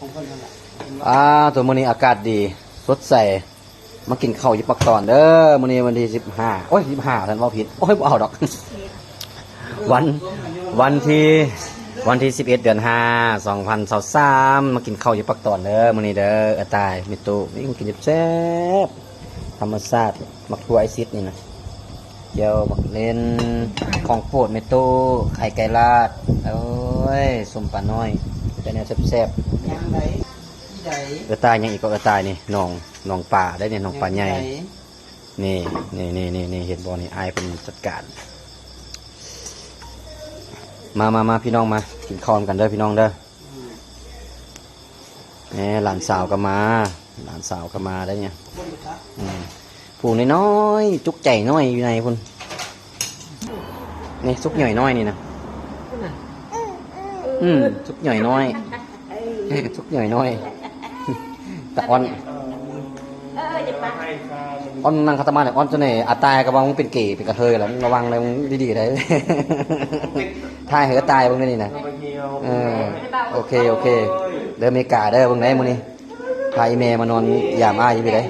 ของเพิ่นนั่นแหละอ่าตัวมื้อนี้อากาศดี สดใส มากินข้าวอยู่ปักตอนเด้อมื้อนี้วันที่15โอ้ย15ท่านว้าผิด โอ้ยบ่เอาดอก วัน วันที่ วันที่ 11 เดือน5 2023มากินข้าวอยู่ปักตอนเด้อมื้อนี้เด้ออาตายมิตุนี่กินแซ่บธรรมชาติมักทัวไอซิดนี่นะเจียวมักเล่นของโปรดเมตุไข่ไก่ลาด โอ้ยสมปลาน้อย เป็นแนวแซ่บๆยังไดที่ใดเออตายยังอีกก็เออตายนี่หนองหนองป่าได้เนี่ยหนองป่าใหญ่ นี่นี่นี่นี่นี่เห็นบอนี่อายเป็นจัดการ มามามาพี่น้องมากินข้าวกันเด้อพี่น้องเด้อแหมหลานสาวก็มา หลานสาวก็มาได้เนี่ยอืมผู้น้อยๆจุกใจน้อยอยู่ในพุ่นนี่ซุกหน่อยน้อยนี่นะ อืมซุกหน่อยน้อยซุกหน่อยน้อยแต่ออนออนนั่งคัตมาเนี่ยออนจะเนี่ยอาตายกับว่ามึงเป็นเกย์เป็นกระเทยแล้วมึงระวังเลยมึงดีๆได้ทายเหอะตายมึงนี่นะเออโอเคโอเคเดินอเมริกาเด้อมึงไหนมึงนี่พาอีเมย์มานอนยามอ้ายอยู่ไปเลย